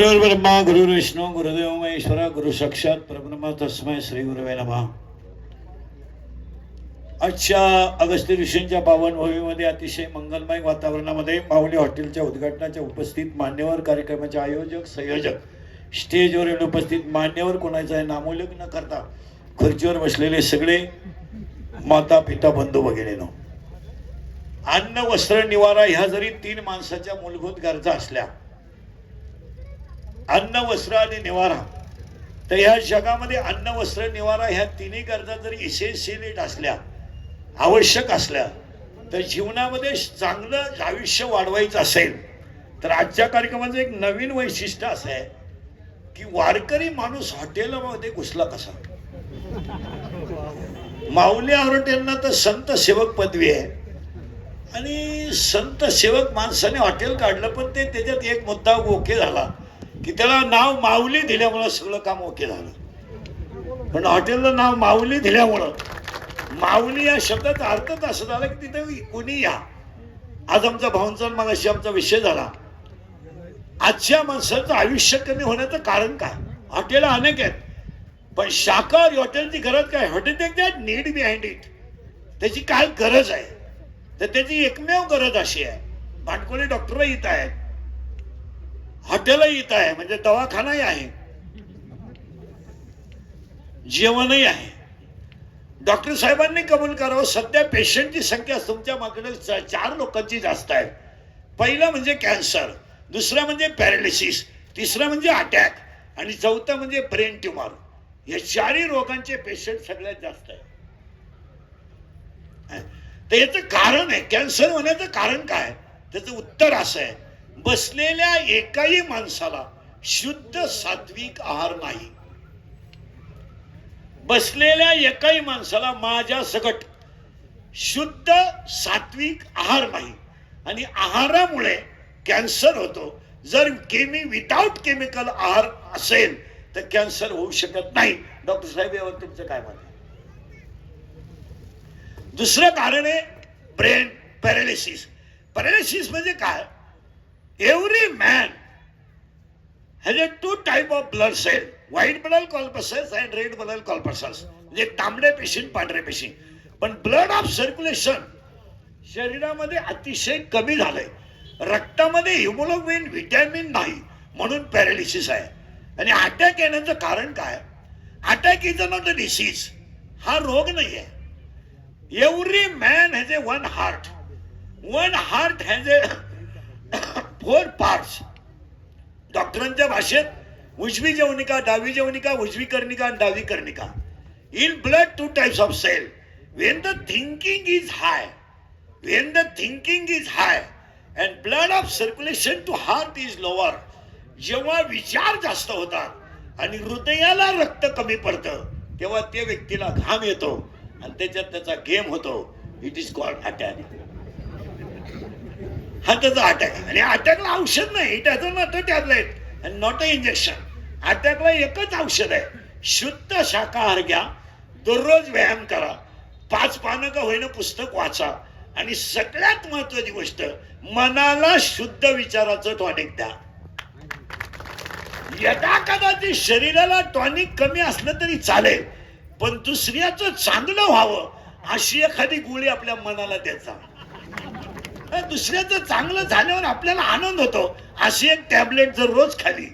गुरुर् ब्रह्मा गुरुर् विष्णू गुरुदेव महेश्वरा गुरु साक्षात परब्रह्म तस्मय श्री गुरुवे नमा. आजच्या अगस्ती ऋषींच्या पावनभूमीमध्ये अतिशय मंगलमय वातावरणामध्ये माऊली हॉटेलच्या उद्घाटनाच्या उपस्थित मान्यवर कार्यक्रमाचे आयोजक संयोजक स्टेजवरील उपस्थित मान्यवर कोणाचा आहे नामोल्लेख न करता खुर्चीवर बसलेले सगळे माता पिता बंधू वगैरे नो अन्न वस्त्र निवारा ह्या जरी तीन माणसाच्या मूलभूत गरजा असल्या अन्न वस्त्र आणि निवारा. तर ह्या जगामध्ये अन्न वस्त्र निवारा ह्या तिन्ही गरजा जर इसेन्शियलिट असल्या आवश्यक असल्या तर जीवनामध्ये चांगलं आयुष्य वाढवायचं असेल तर आजच्या कार्यक्रमाचं एक नवीन वैशिष्ट्य असं आहे की वारकरी माणूस हॉटेलमध्ये घुसला कसा? माऊली हॉटेलना तर संत सेवक पदवी आहे. आणि संत सेवक माणसाने हॉटेल काढलं पण ते त्याच्यात एक मुद्दा ओके झाला. की त्याला नाव माऊली दिल्यामुळं सगळं काम ओके झालं. पण हॉटेलला नाव माऊली दिल्यामुळं माऊली या शब्दाचा अर्थच असं झाला की तिथं कुणी या. आज आमचा भाऊंचा मगाशी आमचा विषय झाला. आजच्या माणसाचं आयुष्य कमी होण्याचं कारण काय? हॉटेल अनेक आहेत. पण शाकाहारी हॉटेलची गरज काय? हॉटेल नीड बिहाइंड इट त्याची काय गरज आहे? तर त्याची एकमेव गरज अशी आहे. भांडकोळी डॉक्टर इथं आहेत. हॉटेलही इथं आहे म्हणजे दवाखानाही आहे. जेवणही आहे. डॉक्टर साहेबांनी कबूल करावं सध्या पेशंटची संख्या तुमच्या माकडे चार लोकांची जास्त आहे. पहिलं म्हणजे कॅन्सर दुसरं म्हणजे पॅरालिसिस तिसरं म्हणजे अटॅक आणि चौथं म्हणजे ब्रेन ट्युमर. या चारही रोगांचे पेशंट सगळ्यात जास्त आहे. तर याचं कारण आहे कॅन्सर होण्याचं कारण काय? त्याचं उत्तर असं आहे. बसलेल्या एकाही माणसाला शुद्ध सात्विक आहार नाही. बसलेल्या एकाही माणसाला माझ्या सकट शुद्ध सात्विक आहार नाही. आणि आहारामुळे कॅन्सर होतो. जर केमी विदाऊट केमिकल आहार असेल तर कॅन्सर होऊ शकत नाही. डॉक्टर साहेब यावर तुमचं काय मत दुसरं कारण आहे ब्रेन पॅरालिसिस. पॅरालिसिस म्हणजे काय? Every man has a two type of blood cell white blood corpuscles and red blood corpuscles. म्हणजे तांबडे पेशी पांढऱ्या पांढरे पेशी. पण ब्लड ऑफ सर्क्युलेशन शरीरामध्ये अतिशय कमी झालंय. रक्तामध्ये हिमोग्लोबिन व्हिटॅमिन नाही म्हणून पॅरालिसिस आहे. आणि अटॅक येण्याचं कारण काय? Attack is not a disease हा रोग नाही आहे. Every man has a one heart one heart has a four parts डॉक्टरांच्या भाषेत उजवी जवनिका डावी जवनिका उजवी कर्णिका आणि डावी कर्णिका. In blood two types of cell when the thinking is high when the thinking is high and blood of circulation to heart is lower जेव्हा विचार जास्त होतात आणि हृदयाला रक्त कमी पडतं तेव्हा त्या व्यक्तीला घाम येतो आणि त्याच्यात त्याचा गेम होतो. इट इज कॉल्ड अटॅक हा त्याचा अटॅक आणि अटॅकला औषध नाही त्याचं नॉट टॅबलेट आणि नॉट अ इंजेक्शन अटॅकला एकच औषध आहे. शुद्ध शाकाहार घ्या दररोज व्यायाम करा पाच पानं का होईना पुस्तक वाचा आणि सगळ्यात महत्वाची गोष्ट मनाला शुद्ध विचाराचं टॉनिक द्या. यदा कदाचित शरीराला टॉनिक कमी असलं तरी चालेल पण दुसऱ्याचं चांगलं व्हावं अशी एखादी गोळी आपल्या मनाला द्यायचा. दुसऱ्याचं चांगलं झाल्यावर आपल्याला आनंद होतो. अशी एक टॅबलेट जर रोज खाली.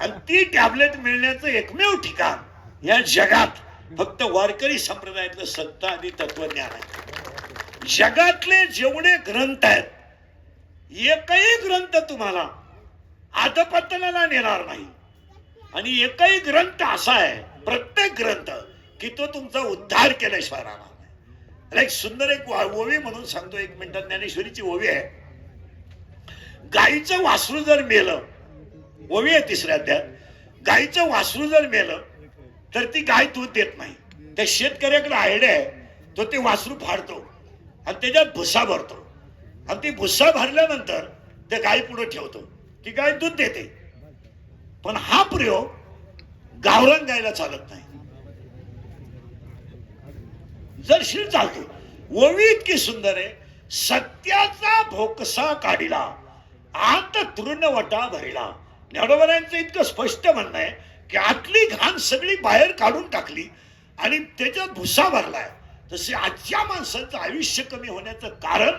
आणि ती टॅबलेट मिळण्याचं एकमेव ठिकाण या जगात फक्त वारकरी संप्रदायातलं सत्ता आणि तत्वज्ञान आहे. जगातले जेवढे ग्रंथ आहेत एकही ग्रंथ तुम्हाला आदपतनाला नेणार नाही. आणि एकही ग्रंथ असा आहे प्रत्येक ग्रंथ की तो तुमचा उद्धार केल्याशिवाय राहणार. एक सुंदर एक वा- ओवी म्हणून सांगतो एक मिनिटात ज्ञानेश्वरीची ओवी आहे. गाईचं वासरू जर मेलं ओवी आहे तिसऱ्या अध्यात गाईचं वासरू जर मेलं तर ती गाय दूध देत नाही. त्या शेतकऱ्याकडे आयडिया आहे तो ते वासरू फाडतो आणि त्याच्यात भुसा भरतो. आणि ती भुसा भरल्यानंतर त्या गाय पुढे ठेवतो. ती गाय दूध देते. पण हा प्रयोग गावरान गायला चालत नाही. जर शिर चालतो. ओवी इतकी सुंदर आहे. सत्याचा भोकसा काढिला. आत तृणवटा भरिला. ज्ञानोबरांचं इतकं स्पष्ट म्हणणं आहे की आतली घाण सगळी बाहेर काढून टाकली आणि त्याच्यात भुसा भरलाय. तसे आजच्या माणसाचं आयुष्य कमी होण्याचं कारण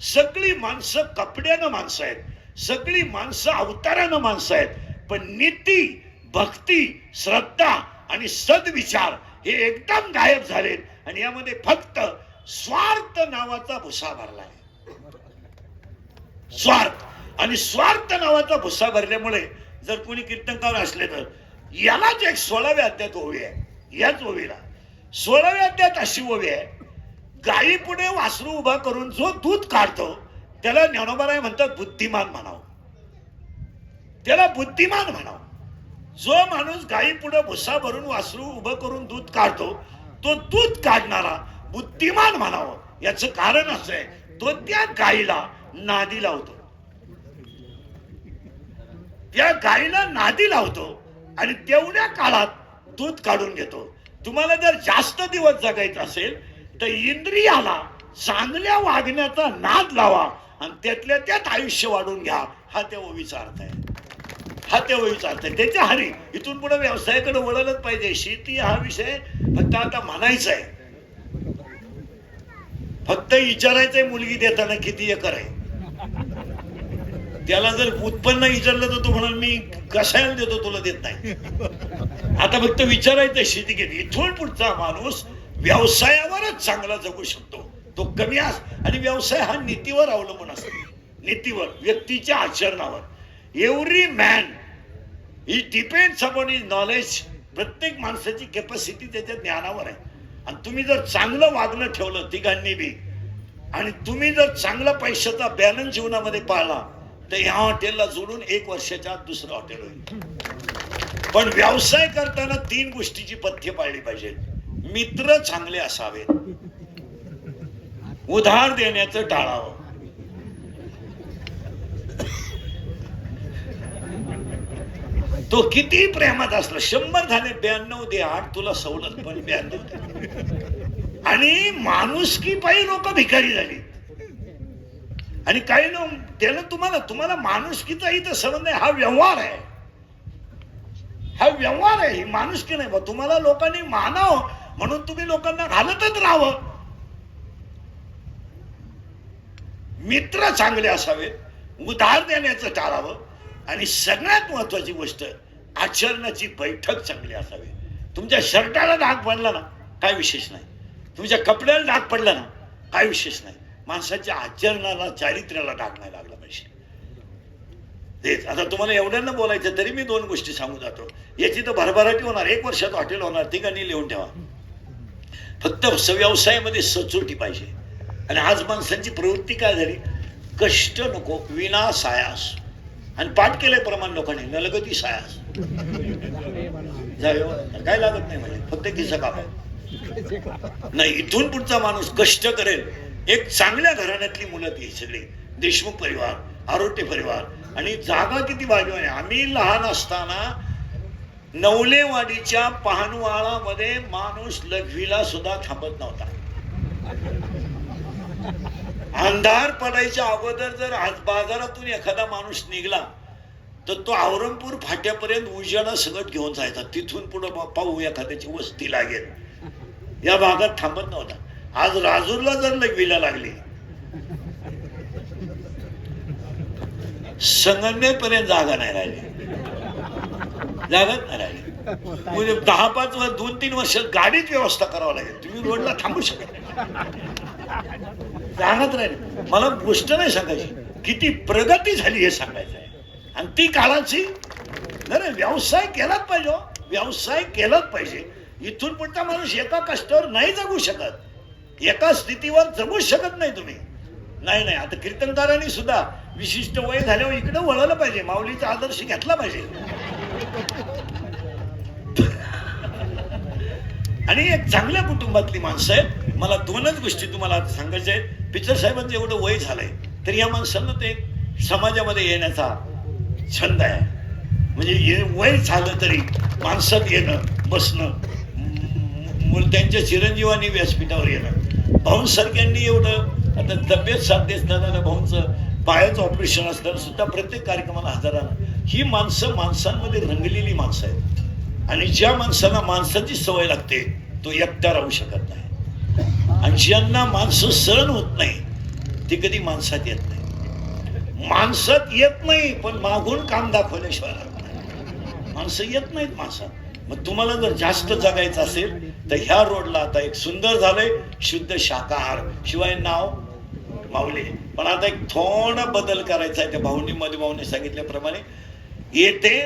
सगळी माणसं कपड्यानं माणसं आहेत. सगळी माणसं अवतारानं माणसं आहेत. पण नीती भक्ती श्रद्धा आणि सद्विचार हे एकदम गायब झालेत. आणि यामध्ये फक्त स्वार्थ नावाचा भुसा भरलाय. स्वार्थ. आणि स्वार्थ नावाचा भुसा भरल्यामुळे जर कोणी कीर्तनकार असले तर यालाच एक सोळाव्या अध्यात ओवी आहे. याच ओवीला. सोळाव्या अध्यात अशी ओवी आहे. गायी पुढे वासरू उभा करून जो दूध काढतो त्याला ज्ञानोबाराय म्हणतात बुद्धिमान म्हणावं. त्याला बुद्धिमान म्हणावं. जो माणूस गायी पुढे भुसा भरून वासरू उभं करून दूध काढतो तो दूध काढणारा बुद्धिमान म्हणावं. याचं कारण असं आहे तो त्या गायीला नादी लावतो. त्या गायीला नादी लावतो आणि तेवढ्या काळात दूध काढून घेतो. तुम्हाला जर जास्त दिवस जगायचं असेल तर इंद्रियाला चांगल्या वागण्याचा नाद लावा आणि त्यातल्या त्यात आयुष्य वाढून घ्या हा त्या ओवीचा अर्थ आहे हा त्या त्याच्या हरी इथून पुढे व्यवसायाकडे वळलंच पाहिजे. शेती हा विषय फक्त आता म्हणायचा आहे. फक्त विचारायचंय मुलगी देताना किती एकर आहे. त्याला जर उत्पन्न विचारलं तर तो म्हणाल मी कशाला देतो तुला देत नाही? आता फक्त विचारायचं शेती किती इथून पुढचा माणूस व्यवसायावरच चांगला जगू शकतो. तो कमी अस आणि व्यवसाय हा नीतीवर अवलंबून असतो. नीतीवर व्यक्तीच्या आचरणावर. Every man he depends upon is knowledge प्रत्येक माणसाची कॅपॅसिटी त्याच्या ज्ञानावर आहे. आणि तुम्ही जर चांगलं वागणं ठेवलं तिघांनी बी आणि तुम्ही जर चांगला पैशाचा बॅलन्स जीवनामध्ये पाळला तर ह्या हॉटेलला जोडून एक वर्षाच्या आत दुसरं हॉटेल होईल. पण व्यवसाय करताना तीन गोष्टीची पथ्य पाळली पाहिजे. मित्र चांगले असावेत. उधार देण्याचं टाळावं. तो किती प्रेमात असला शंभर झाले ब्याण्णव दे आठ तुला सवलत पण ब्याण्णव दे. आणि माणुसकी पायी लोक भिकारी झाली. आणि काही लोक त्याला तुम्हाला तुम्हाला माणुसकीचा इथं संबंध हा व्यवहार आहे. हा व्यवहार आहे ही माणुसकी नाही बा तुम्हाला लोकांनी मानावं म्हणून तुम्ही लोकांना घालतच राहावं. मित्र चांगले असावे उधार देण्याचं टाळावं आणि सगळ्यात महत्वाची गोष्ट आचरणाची बैठक चांगली असावी. तुमच्या शर्टाला डाग पडला ना काय विशेष नाही. तुमच्या कपड्याला डाग पडला ना काय विशेष नाही. माणसाच्या आचरणाला चारित्र्याला डाग नाही लागला पाहिजे. तेच आता तुम्हाला एवढ्यांना बोलायचं तरी मी दोन गोष्टी सांगू जातो. याची तर भरभराटी होणार एक वर्षात हॉटेल होणार ठिकाणी लिहून ठेवा. फक्त स- व्यवसायामध्ये सचोटी पाहिजे. आणि आज माणसांची प्रवृत्ती काय झाली? कष्ट नको विना सायास आणि पाठ केल्याप्रमाणे लोकांनी नलगती सायास. हो, काय लागत नाही म्हणजे फक्त किस्सा कापा. नाही इथून पुढचा माणूस कष्ट करेल. एक चांगल्या घराण्यातली मुलं ती सगळी. देशमुख परिवार आरोटे परिवार आणि जागा किती भाग्यवान आहे. आम्ही लहान असताना नवलेवाडीच्या पाहणवाळामध्ये माणूस लघवीला सुद्धा थांबत नव्हता. अंधार पडायच्या अगोदर जर आज बाजारातून एखादा माणूस निघला तर तो औरंगपूर फाट्यापर्यंत उजेडा सगळं घेऊन जायचा. तिथून पुढे पाहू एखाद्याची वस्ती लागेल. या भागात थांबत नव्हता. आज राजूरला जर लघवीला लागली संगमनेरपर्यंत जागा नाही राहिली. जागाच नाही राहिली. म्हणजे दहा पाच दोन तीन वर्ष गाडीच व्यवस्था करावं लागेल. तुम्ही रोडला थांबू शकत नाही. राहणार राहील मला गोष्ट नाही सांगायची. किती प्रगती झाली हे सांगायचं आहे. आणि ती काळाची नाही व्यवसाय केलाच पाहिजे हो. व्यवसाय केलाच पाहिजे. इथून पुढचा माणूस एका कष्टावर नाही जगू शकत. एका स्थितीवर जगू शकत नाही तुम्ही. नाही नाही आता कीर्तनकारांनी सुद्धा विशिष्ट वय झाल्यावर इकडे वळलं पाहिजे. माऊलीचा आदर्श घेतला पाहिजे. आणि एक चांगल्या कुटुंबातली माणसं आहेत. मला दोनच गोष्टी तुम्हाला सांगायच्या आहेत. पिक्चर साहेबांचं एवढं वय झालंय तरी या माणसांना ते समाजामध्ये येण्याचा छंद आहे. म्हणजे ये वय झालं तरी माणसात येणं बसणं त्यांच्या चिरंजीवानी व्यासपीठावर येणं. भाऊंसारख्यांनी एवढं आता तब्येत साथ देत भाऊंचं पायाचं ऑपरेशन असताना सुद्धा प्रत्येक कार्यक्रमाला हजर राहणं. ही माणसं माणसांमध्ये रंगलेली माणसं आहेत. आणि ज्या माणसांना माणसाची सवय लागते तो एकटा राहू शकत नाही. आणि ज्यांना माणसं सहन होत नाही ती कधी माणसात येत नाही. माणसात येत नाही पण मागून काम दाखवल्याशिवाय माणसं येत नाहीत माणसात. मग तुम्हाला जर जास्त जगायचं असेल तर ह्या रोडला आता एक सुंदर झालंय शुद्ध शाकाहार. शिवाय नाव माऊली. पण आता एक थोडा बदल करायचा आहे त्या भाऊनी मध्ये भाऊने सांगितल्याप्रमाणे येते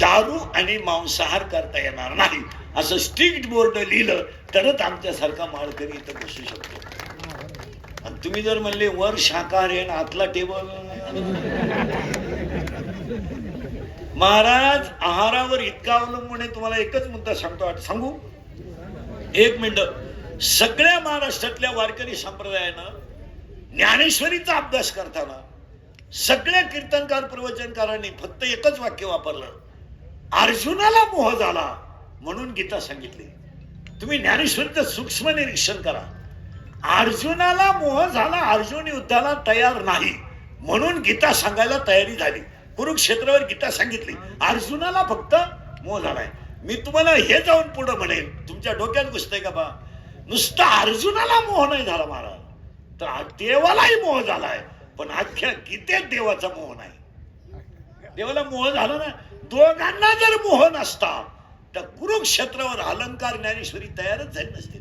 दारू आणि मांसाहार करता येणार नाही. असं स्ट्रिक्ट बोर्ड लिहिलं तरच आमच्यासारखा माळकरी इथं बसू शकतो. आणि तुम्ही जर म्हणले वर शाकाहारी आहे ना आतला टेबल महाराज आहारावर इतका अवलंबून आहे तुम्हाला एकच मुद्दा सांगतो सांगू? एक मिनिट. सगळ्या महाराष्ट्रातल्या वारकरी संप्रदायानं ज्ञानेश्वरीचा अभ्यास करताना सगळ्या कीर्तनकार प्रवचनकारांनी फक्त एकच वाक्य वापरलं. अर्जुनाला मोह झाला. म्हणून गीता सांगितली. तुम्ही ज्ञानेश्वरीचं सूक्ष्म निरीक्षण करा. अर्जुनाला मोह झाला अर्जुन युद्धाला तयार नाही. म्हणून गीता सांगायला तयारी झाली. कुरुक्षेत्रावर गीता सांगितली. अर्जुनाला फक्त मोह झालाय. मी तुम्हाला हे जाऊन पुढे म्हणेन. तुमच्या डोक्यात घुसतंय का बा? नुसतं अर्जुनाला मोह नाही झाला महाराज. तर देवालाही मोह झालाय. पण अख्ख्या गीतेत देवाचा मोह नाही. देवाला मोह झाला ना? दोघांना जर मोह नसता त्या कुरुक्षेत्रावर अलंकार ज्ञानेश्वरी तयारच झाली नसते.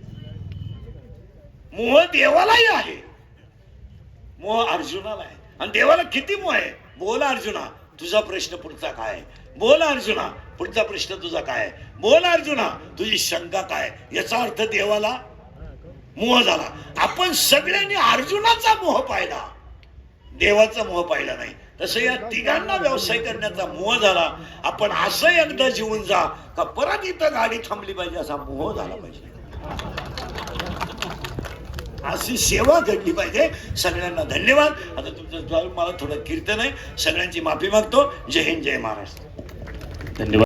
मोह देवालाही आहे. मोह अर्जुनाला आहे. आणि देवाला किती मोह आहे? बोला अर्जुना तुझा प्रश्न पुढचा काय आहे? बोल अर्जुना पुढचा प्रश्न तुझा काय आहे? बोल अर्जुना तुझी शंका काय याचा अर्थ देवाला मोह झाला. आपण सगळ्यांनी अर्जुनाचा मोह पाहिला. देवाचा मोह पाहिला नाही. तसं या तिघांना व्यवसाय करण्याचा मोह झाला. आपण असं एकदा जीवन जा का परत इथं गाडी थांबली पाहिजे असा मोह झाला पाहिजे. अशी सेवा घडली पाहिजे. सगळ्यांना धन्यवाद. आता तुमचं मला थोडं कीर्तन आहे. सगळ्यांची माफी मागतो. जय हिंद जय महाराष्ट्र. धन्यवाद.